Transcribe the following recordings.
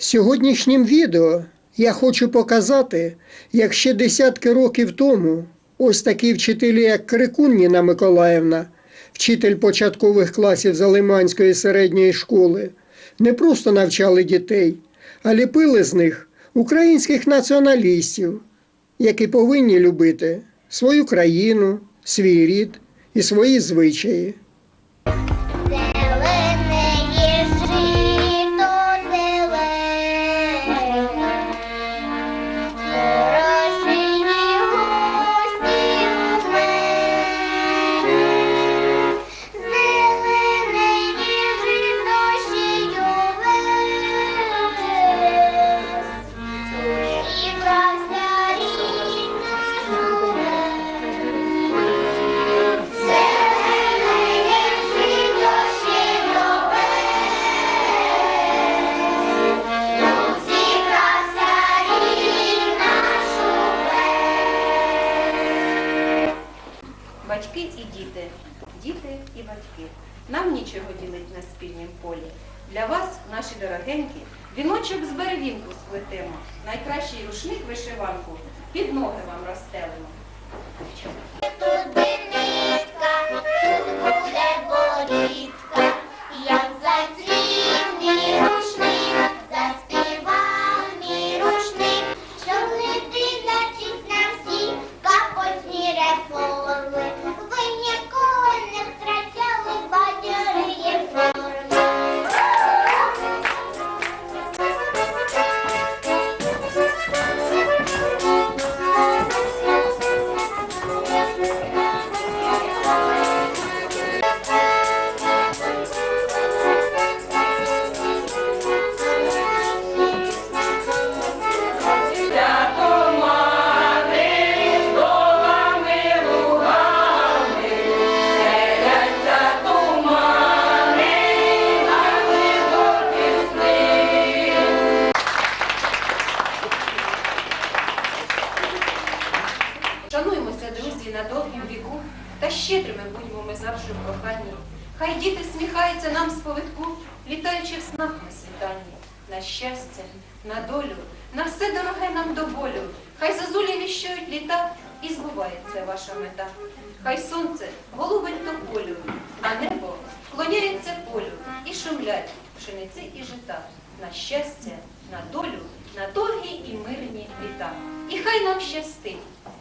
Сьогоднішнім відео я хочу показати, як ще десятки років тому ось такі вчителі, як Крикун Ніна Миколаївна, вчитель початкових класів Залиманської середньої школи, не просто навчали дітей, а ліпили з них українських націоналістів, які повинні любити свою країну, свій рід і свої звичаї. Наші віночок з беревінку сплетемо. Найкращий рушник вишиванку під ноги вам розстелимо. Щедрими будьмо ми завжди в коханні. Хай діти сміхаються нам з повитку, літаючи в снах на світанні. На щастя, на долю, на все дороге нам до болю. Хай зазулі віщують літа і збувається ваша мета. Хай сонце голубить до полю, а небо вклоняється полю і шумлять пшениці і жита. На щастя, на долю, на довгі і мирні літа. І хай нам щастить,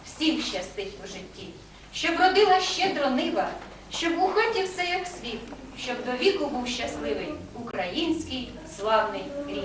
всім щастить у житті, щоб родила щедро нива, щоб у хаті все як світ, щоб до віку був щасливий український славний рід.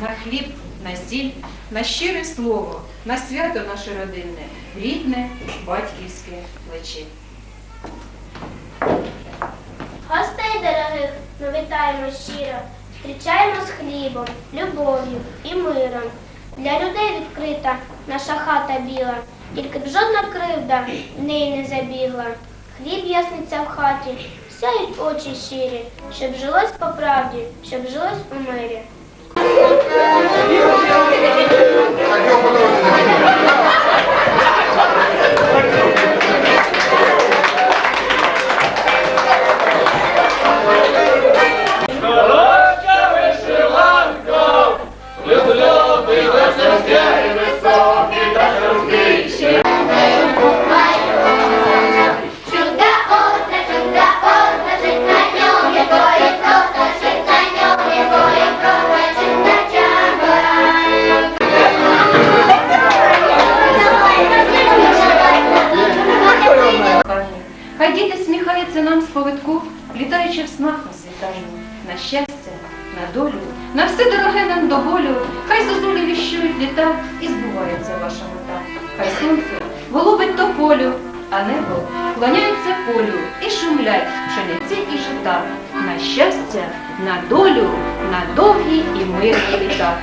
На хліб, на сіль, на щире слово, на свято наше родинне, рідне батьківське плече. Гостей дорогих ми вітаємо щиро, зустрічаємо з хлібом, любов'ю і миром. Для людей відкрита наша хата біла, тільки б жодна кривда в неї не забігла. Хліб ясниться в хаті, сяють очі щирі, щоб жилось по правді, щоб жилось у мирі. よし! На на щастя, на долю, на все дороге нам до болю. Хай зозулі віщують літа і збувається ваша мета. Хай сонце голубить то полю, а небо клоняється полю і шумлять пшениці і жита. На щастя, на долю, на довгі і мирні літа.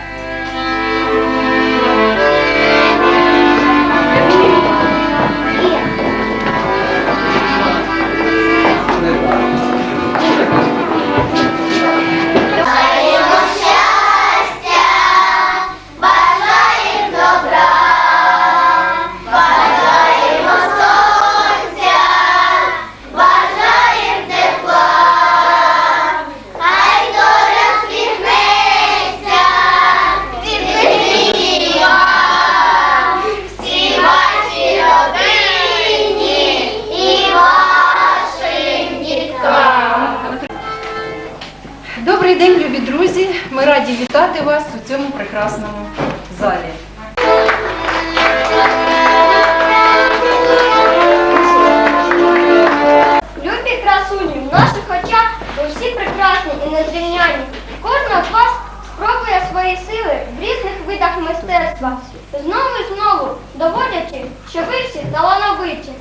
Добрий день, любі друзі! Ми раді вітати вас у цьому прекрасному залі. Любі красуні, в наших очах ви всі прекрасні і незрівняні. Кожна з вас спробує свої сили в різних видах мистецтва, знову і знову доводячи, що ви всі талановиті.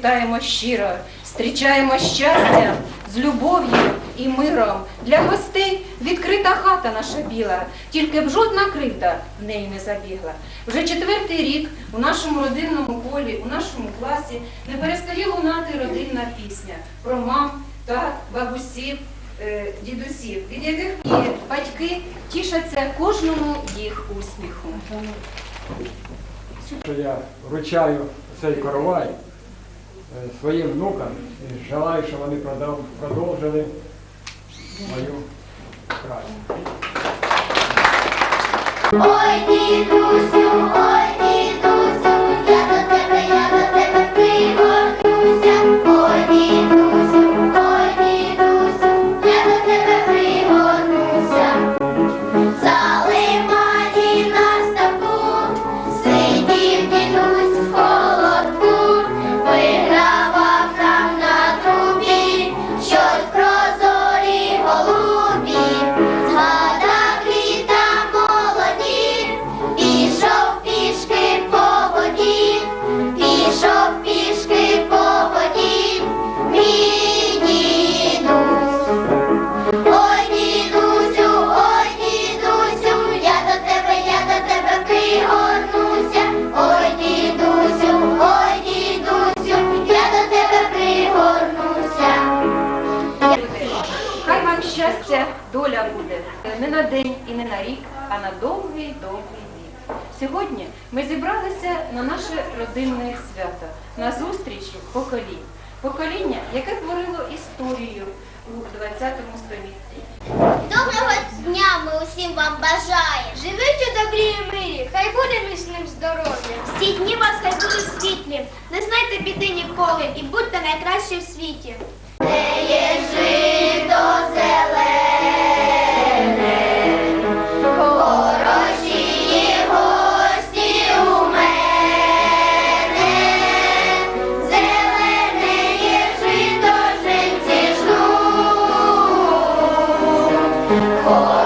Вітаємо щиро, зустрічаємо щастя з любов'ю і миром. Для гостей відкрита хата наша біла, тільки б жодна кривда в неї не забігла. Вже четвертий рік у нашому родинному колі, у нашому класі не перестає лунати родинна пісня про мам, тат, бабусів, е, дідусів, від яких і батьки тішаться кожному їх усміху. я вручаю цей коровай своїм внукам і желаю, щоб вони продовжили мою працю. Ой, дідусю, ой, дідусю, і не на рік, а на довгий довгий вік. Сьогодні ми зібралися на наше родинне свято, на зустрічі поколінь. Покоління, яке творило історію у 20 столітті. Доброго дня ми усім вам бажаємо. Живіть у добрі і мирі, хай буде міцним здоров'я. Всі дні вас хай будуть світлі, не знайте біди ніколи і будьте найкращі в світі. Де є зелене, 아.